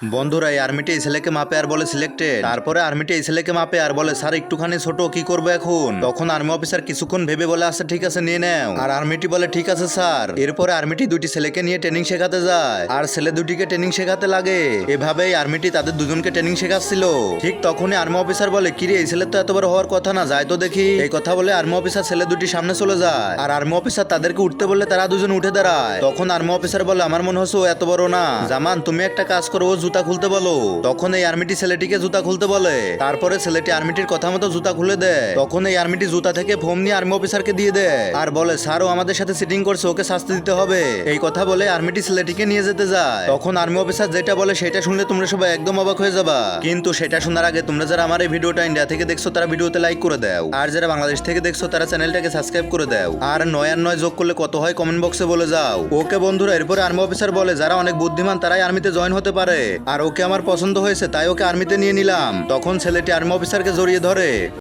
বন্ধুরা, এই আর্মিটি এই ছেলেকে মাপে আর বলে সিলেক্টেড তারপরে আর্মিটি এই ছেলেকে মাপে আর বলে, স্যার, একটুখানি ছোট, কি করব এখন? তখন আর্মি অফিসার কিছুক্ষণ ভেবে বলে আচ্ছা ঠিক আছে, নিয়ে নেও। আর আর্মিটি বলে, ঠিক আছে, স্যার। এরপরে আর্মিটি দুটি ছেলেকে নিয়ে ট্রেনিং শেখাতে যায়। আর ছেলে দুটিকে ট্রেনিং শেখাতে লাগে। এভাবেই আর্মিটি তাদের দুজনকে ট্রেনিং শেখাচ্ছিল। ঠিক তখনই আর্মি অফিসার বলে, কিরে, এই ছেলে তো এত বড় হওয়ার কথা না যায় তো দেখি। এই কথা বলে আর্মি অফিসার ছেলে দুটি সামনে চলে যায়। আর আর্মি অফিসার তাদেরকে উঠতে বললে তারা দুজন উঠে দাঁড়ায়। তখন আর্মি অফিসার বলে, আমার মনে হচ্ছে ও এত বড় না। জামান, তুমি একটা কাজ করো জুতা খুলতে বলো। তখন এই আর্মিটি ছেলেটিকে জুতা খুলতে বলে। তারপরে ছেলেটি আর্মিটির কথা মতো জুতা খুলে দেয়। তখন এই আর্মিটি জুতা থেকে ফোম নিয়ে আর্মি অফিসারকে দিয়ে দেয়। আর বলে স্যারও আমাদের সাথে সিটিং করছে, ওকে শাস্তি দিতে হবে। এই কথা বলে আর্মিটি ছেলেটিকে নিয়ে যেতে যায়। তখন আর্মি অফিসার যেটা বলে সেটা শুনলে তোমরা সবাই একদম অবাক হয়ে যাবা। কিন্তু সেটা শোনার আগে তোমরা যারা আমার এই ভিডিওটা ইন্ডিয়া থেকে দেখছ, তারা ভিডিওতে লাইক করে দাও। আর যারা বাংলাদেশ থেকে দেখছ, তারা চ্যানেলটাকে সাবস্ক্রাইব করে দাও। আর নয় আর নয় যোগ করলে কত হয় কমেন্ট বক্সে বলে যাও। ওকে বন্ধুরা, এরপরে আর্মি অফিসার বলে, যারা অনেক বুদ্ধিমান, তারাই আর্মিতে জয়েন হতে পারে। আর ওকে আমার পছন্দ হয়েছে, তাই ওকে আর্মিতে নিয়ে নিলাম। তখন ছেলেটি আর্মি অফিসারকে জড়িয়ে ধরে।